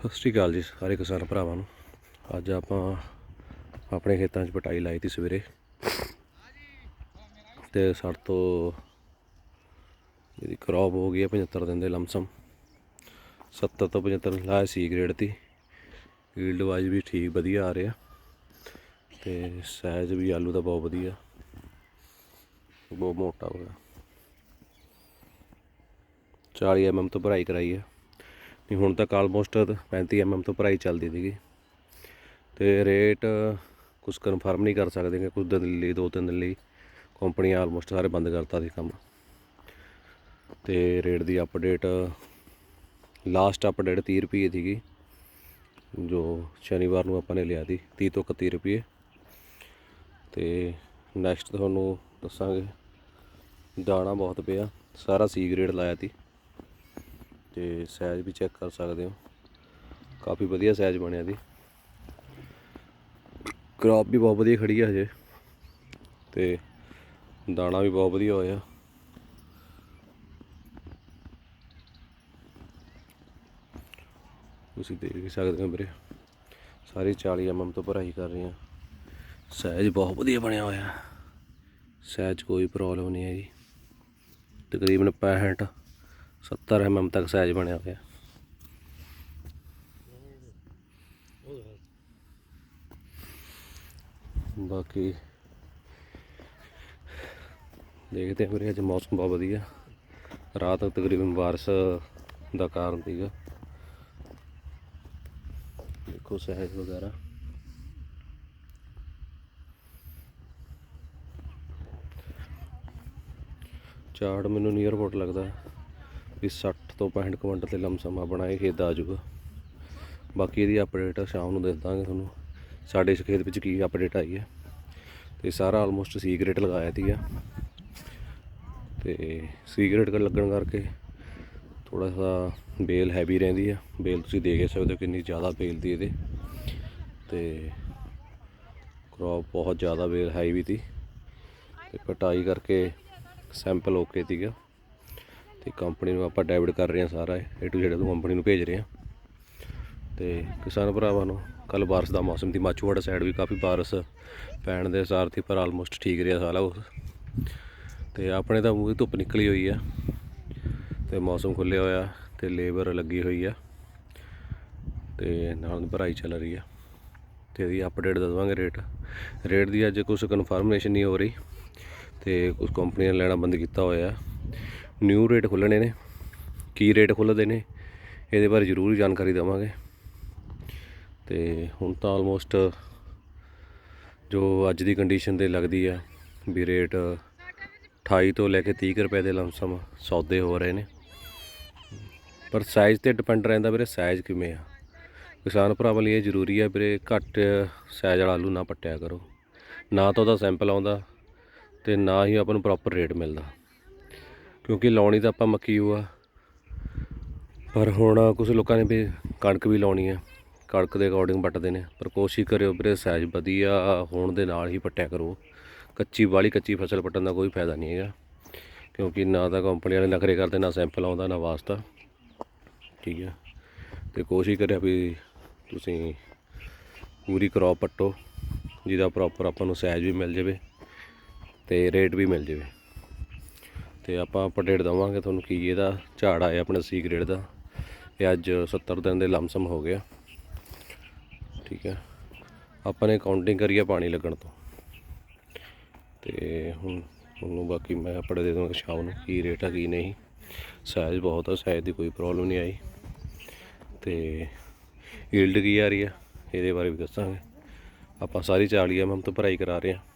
ਸਤਿ ਸ਼੍ਰੀ ਅਕਾਲ ਜੀ ਸਾਰੇ ਕਿਸਾਨ ਭਰਾਵਾਂ ਨੂੰ। ਅੱਜ ਆਪਾਂ ਆਪਣੇ ਖੇਤਾਂ 'ਚ ਪਟਾਈ ਲਾਈ ਤੀ ਸਵੇਰੇ। ਤੇ ਸਾਡੇ ਤੋਂ ਇਹਦੀ ਕ੍ਰੌਪ ਹੋ ਗਈ ਹੈ 75 ਦਿਨ ਦੇ ਲਮਸਮ। 70 ਤੋਂ 75 ਲਾਇਆ ਸੀ ਗ੍ਰੇਡ ਤੀ। ਫੀਲਡ ਵਾਈਜ਼ ਵੀ ਠੀਕ ਵਧੀਆ ਆ ਰਿਹਾ। ਤੇ ਸਾਈਜ਼ ਵੀ ਆਲੂ ਦਾ ਬਹੁਤ ਵਧੀਆ। ਬਹੁਤ ਮੋਟਾ ਹੋ ਗਿਆ 40 ਐਮਐਮ ਤੋਂ ਭਰਾਈ ਕਰਾਈ ਹੈ ਨਹੀਂ ਹੁਣ ਤੱਕ ਆਲਮੋਸਟ 35 ਐਮਐਮ ਤੋਂ ਭਰਾਈ ਚੱਲਦੀ ਸੀਗੀ। ਤੇ ਰੇਟ ਕੁਝ ਕਨਫਰਮ ਨਹੀਂ ਕਰ ਸਕਦੇ ਕਿ ਕੁਝ ਦਿਨ ਲਈ, ਦੋ ਤਿੰਨ ਦਿਨ ਲਈ ਕੰਪਨੀ ਆਲਮੋਸਟ ਸਾਰੇ ਬੰਦ ਕਰਤਾ ਸੀ ਕੰਮ। ਤੇ ਰੇਟ ਦੀ ਅਪਡੇਟ ਲਾਸਟ ਅਪਡੇਟ 30 ਰੁਪਏ ਸੀਗੀ, ਜੋ ਸ਼ਨੀਵਾਰ ਨੂੰ ਆਪਾਂ ਨੇ ਲਿਆ ਸੀ 30 ਤੋਂ 31 ਰੁਪਏ। ਤੇ ਨੈਕਸਟ ਤੁਹਾਨੂੰ ਦੱਸਾਂਗੇ, ਦਾਣਾ ਬਹੁਤ ਪਿਆ, ਸਾਰਾ ਸੀ ਗ੍ਰੇਡ ਲਾਇਆ ਸੀ। ਤੇ ਸਾਈਜ਼ ਵੀ ਚੈੱਕ ਕਰ ਸਕਦੇ ਹੋ। ਕਾਫੀ ਵਧੀਆ ਸਾਈਜ਼ ਬਣਿਆ ਦੀ ਕ੍ਰੌਪ ਵੀ ਬਹੁਤ ਵਧੀਆ ਖੜੀ ਹੈ ਹਜੇ। ਤੇ ਦਾਣਾ ਵੀ ਬਹੁਤ ਵਧੀਆ ਹੋਇਆ। ਤੁਸੀਂ ਦੇਖ ਵੀ ਸਕਦੇ ਹੋ ਵੀਰੇ। ਸਾਰੀ 40 ਐਮਐਮ ਤੋਂ ਭਰਾਈ ਕਰ ਰਹੇ ਹਾਂ ਸਾਈਜ਼ ਬਹੁਤ ਵਧੀਆ ਬਣਿਆ ਹੋਇਆ। ਸਾਈਜ਼ ਕੋਈ ਪ੍ਰੋਬਲਮ ਨਹੀਂ ਹੈ ਜੀ ਤਕਰੀਬਨ 65 70 ਐਮਐਮ ਤੱਕ ਸਾਈਜ਼ ਬਣਿਆ ਹੋਇਆ। ਬਾਕੀ ਦੇਖਦੇ ਹਾਂ ਵੀਰੇ, ਅੱਜ ਮੌਸਮ ਬਹੁਤ ਵਧੀਆ। ਰਾਤ ਤਕਰੀਬਨ ਬਾਰਿਸ਼ ਦਾ ਕਾਰਨ ਸੀਗਾ। ਦੇਖੋ ਸਹਿਜ ਵਗੈਰਾ। ਚਾਰਟ ਮੈਨੂੰ ਨੀਅਰਪੋਰਟ ਲੱਗਦਾ। ਵੀ 60 ਤੋਂ 65 ਕੁਇੰਟਲ ਤੇ ਲਮਸਮਾ ਬਣਾਏ ਖੇਤ ਆ ਜਾਊਗਾ ਬਾਕੀ ਇਹਦੀ ਅਪਡੇਟ ਸ਼ਾਮ ਨੂੰ ਦੇ ਦਾਂਗੇ ਤੁਹਾਨੂੰ। ਸਾਡੇ ਇਸ ਖੇਤ ਵਿੱਚ ਕੀ ਅਪਡੇਟ ਆਈ ਹੈ। ਤੇ ਸਾਰਾ ਆਲਮੋਸਟ ਸੀਕ੍ਰੇਟ ਲਗਾਇਆ ਸੀਗਾ ਤੇ ਸੀਕ੍ਰੇਟ ਲੱਗਣ ਕਰਕੇ ਥੋੜਾ ਸਾ ਬੇਲ ਹੈਵੀ ਰਹਿੰਦੀ ਆ। ਬੇਲ ਤੁਸੀਂ ਦੇਖ ਸਕਦੇ ਹੋ ਕਿੰਨੀ ਜ਼ਿਆਦਾ ਬੇਲ ਦੀ ਇਹਦੇ। ਤੇ ਕ੍ਰੌਪ ਬਹੁਤ ਜ਼ਿਆਦਾ ਬੇਲ ਹੈਵੀ ਤੀ ਤੇ ਕਟਾਈ ਕਰਕੇ ਸੈਂਪਲ ਓਕੇ ਸੀਗਾ। ਤੇ ਕੰਪਨੀ ਨੂੰ ਆਪਾਂ ਡੈਬਿਟ ਕਰ ਰਹੇ ਹਾਂ ਸਾਰਾ ਏ ਟੂ ਜ਼ੈਡ ਨੂੰ ਕੰਪਨੀ ਨੂੰ ਭੇਜ ਰਹੇ ਹਾਂ। ਤੇ ਕਿਸਾਨ ਭਰਾਵਾਂ ਨੂੰ ਕੱਲ ਬਾਰਿਸ਼ ਦਾ ਮੌਸਮ ਦੀ ਮਾਚੂਵਾੜਾ ਸਾਈਡ ਵੀ ਕਾਫੀ ਬਾਰਿਸ਼ ਪੈਣ ਦੇ ਅਸਾਰ ਸੀ ਪਰ ਆਲਮੋਸਟ ਠੀਕ ਰਿਹਾ ਸਾਰਾ ਕੁਛ। ਤੇ ਆਪਣੇ ਤਾਂ ਮੂੰਹ ਧੁੱਪ ਨਿਕਲੀ ਹੋਈ ਆ। ਤੇ ਮੌਸਮ ਖੁੱਲਿਆ ਹੋਇਆ, ਤੇ ਲੇਬਰ ਲੱਗੀ ਹੋਈ ਆ। ਤੇ ਨਾਲ ਭਰਾਈ ਚੱਲ ਰਹੀ ਆ। ਤੇ ਇਹਦੀ ਅਪਡੇਟ ਦੇ ਰੇਟ ਰੇਟ ਦੀ ਅੱਜ ਕੁਝ ਕਨਫਰਮੇਸ਼ਨ ਨਹੀਂ ਹੋ ਰਹੀ। ਤੇ ਉਸ ਕੰਪਨੀ ਨੇ ਲੈਣਾ ਬੰਦ ਕੀਤਾ ਹੋਇਆ। ਨਿਊ ਰੇਟ ਖੁੱਲਣੇ ਨੇ, ਕੀ ਰੇਟ ਖੁੱਲ੍ਹਦੇ ਨੇ, ਇਹਦੇ ਬਾਰੇ ਜ਼ਰੂਰ ਜਾਣਕਾਰੀ ਦੇਵਾਂਗੇ। ਤੇ ਹੁਣ ਤਾਂ ਆਲਮੋਸਟ ਜੋ ਅੱਜ ਦੀ ਕੰਡੀਸ਼ਨ ਤੇ ਲੱਗਦੀ ਆ ਵੀ ਰੇਟ 28 ਤੋਂ ਲੈ ਕੇ 30 ਕੁ ਰੁਪਏ ਦੇ ਲਮਸਮ ਸੌਦੇ ਹੋ ਰਹੇ ਨੇ। ਪਰ ਸਾਈਜ਼ ਤੇ ਡਿਪੈਂਡ ਰਹਿੰਦਾ ਵੀਰੇ ਸਾਈਜ਼ ਕਿਵੇਂ ਆ? ਕਿਸਾਨ ਭਰਾਵਾਂ ਲਈ ਇਹ ਜ਼ਰੂਰੀ ਆ ਵੀਰੇ, ਘੱਟ ਸਾਈਜ਼ ਵਾਲਾ ਆਲੂ ਨਾ ਪੱਟਿਆ ਕਰੋ। ਨਾ ਤਾਂ ਉਹਦਾ ਸੈਂਪਲ ਆਉਂਦਾ ਤੇ ਨਾ ਹੀ ਆਪਾਂ ਨੂੰ ਪ੍ਰੋਪਰ ਰੇਟ ਮਿਲਦਾ। ਕਿਉਂਕਿ ਲਾਉਣੀ ਤਾਂ ਆਪਾਂ ਮੱਕੀ ਓ ਆ। ਪਰ ਹੁਣ ਕੁਝ ਲੋਕਾਂ ਨੇ ਵੀ ਕਣਕ ਵੀ ਲਾਉਣੀ ਆ। ਕਣਕ ਦੇ ਅਕੋਰਡਿੰਗ ਪੱਟਦੇ ਨੇ। ਪਰ ਕੋਸ਼ਿਸ਼ ਕਰਿਓ ਵੀਰੇ ਸਾਈਜ਼ ਵਧੀਆ ਹੋਣ ਦੇ ਨਾਲ ਹੀ ਪੱਟਿਆ ਕਰੋ। ਕੱਚੀ ਵਾਲੀ ਕੱਚੀ ਫਸਲ ਪੱਟਣ ਦਾ ਕੋਈ ਫਾਇਦਾ ਨਹੀਂ ਹੈਗਾ। ਕਿਉਂਕਿ ਨਾ ਤਾਂ ਕੰਪਨੀ ਵਾਲੇ ਨਖਰੇ ਕਰਦੇ, ਨਾ ਸੈਂਪਲ ਆਉਂਦਾ, ਨਾ ਵਾਸਤਾ। ਠੀਕ ਹੈ ਤੇ ਕੋਸ਼ਿਸ਼ ਕਰਿਆ ਵੀ ਤੁਸੀਂ ਪੂਰੀ ਕ੍ਰੌਪ ਪੱਟੋ। ਜਿਹਦਾ ਪ੍ਰੋਪਰ ਆਪਾਂ ਨੂੰ ਸਾਈਜ਼ ਵੀ ਮਿਲ ਜਾਵੇ ਤੇ ਰੇਟ ਵੀ ਮਿਲ ਜਾਵੇ। ਤੇ ਆਪਾਂ ਅਪਡੇਟ ਦਵਾਂਗੇ ਤੁਹਾਨੂੰ ਕੀ ਇਹਦਾ ਝਾੜ ਆਇਆ ਆਪਣੇ ਸੀ ਗ੍ਰੇਡ ਦਾ। ਇਹ ਅੱਜ 70 ਦਿਨ ਦੇ ਲਮਸਮ ਹੋ ਗਿਆ। ਠੀਕ ਹੈ। ਆਪਾਂ ਨੇ ਕਾਊਂਟਿੰਗ ਕਰੀ ਆ ਪਾਣੀ ਲੱਗਣ ਤੋਂ। ਤੇ ਹੁਣ ਉਹਨੂੰ ਬਾਕੀ ਮੈਂ ਅਪਡੇਟ ਦੇ ਦੂੰਗਾ ਸ਼ਾਮ ਨੂੰ ਕੀ ਰੇਟ ਆ, ਕੀ ਨਹੀਂ। ਸਾਈਜ਼ ਬਹੁਤ ਆ ਸਾਈਜ਼ ਦੀ ਕੋਈ ਪ੍ਰੋਬਲਮ ਨਹੀਂ ਆਈ। ਤੇ ਈਲਡ ਕੀ ਆ ਰਹੀ ਆ, ਇਹਦੇ ਬਾਰੇ ਵੀ ਦੱਸਾਂਗੇ। ਆਪਾਂ ਸਾਰੀ 40 ਐਮਐਮ ਤੋਂ ਭਰਾਈ ਕਰਾ ਰਹੇ ਹਾਂ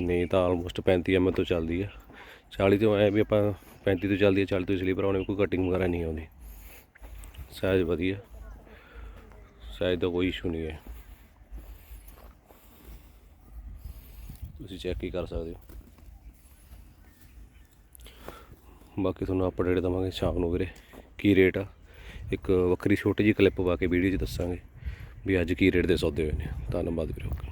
ਨਹੀਂ ਤਾਂ ਆਲਮੋਸਟ 35 ਐਮਐਮ ਤੋਂ ਚੱਲਦੀ ਆ। 40 ਤੋਂ ਐ ਵੀ ਆਪਾਂ 35 ਤੋਂ ਚੱਲਦੀ ਆ 40 ਤੋਂ ਇਸ ਲਈ ਭਰਾਉਣੇ, ਕੋਈ ਕਟਿੰਗ ਵਗੈਰਾ ਨਹੀਂ ਆਉਂਦੀ। ਸਾਈਜ਼ ਵਧੀਆ। ਸਾਈਜ਼ ਦਾ ਕੋਈ ਇਸ਼ੂ ਨਹੀਂ ਹੈ। ਤੁਸੀਂ ਚੈੱਕ ਹੀ ਕਰ ਸਕਦੇ ਹੋ। ਬਾਕੀ ਤੁਹਾਨੂੰ ਅਪਡੇਟ ਦਵਾਂਗੇ ਸ਼ਾਮ ਨੂੰ ਵੀਰੇ। ਕੀ ਰੇਟ ਆ? ਇੱਕ ਵੱਖਰੀ ਛੋਟੀ ਜਿਹੀ ਕਲਿੱਪ ਪਾ ਕੇ ਵੀਡੀਓ 'ਚ ਦੱਸਾਂਗੇ ਵੀ ਅੱਜ ਕੀ ਰੇਟ ਦੇ ਸੌਦੇ ਹੋਏ ਨੇ। ਧੰਨਵਾਦ ਵੀਰੇ।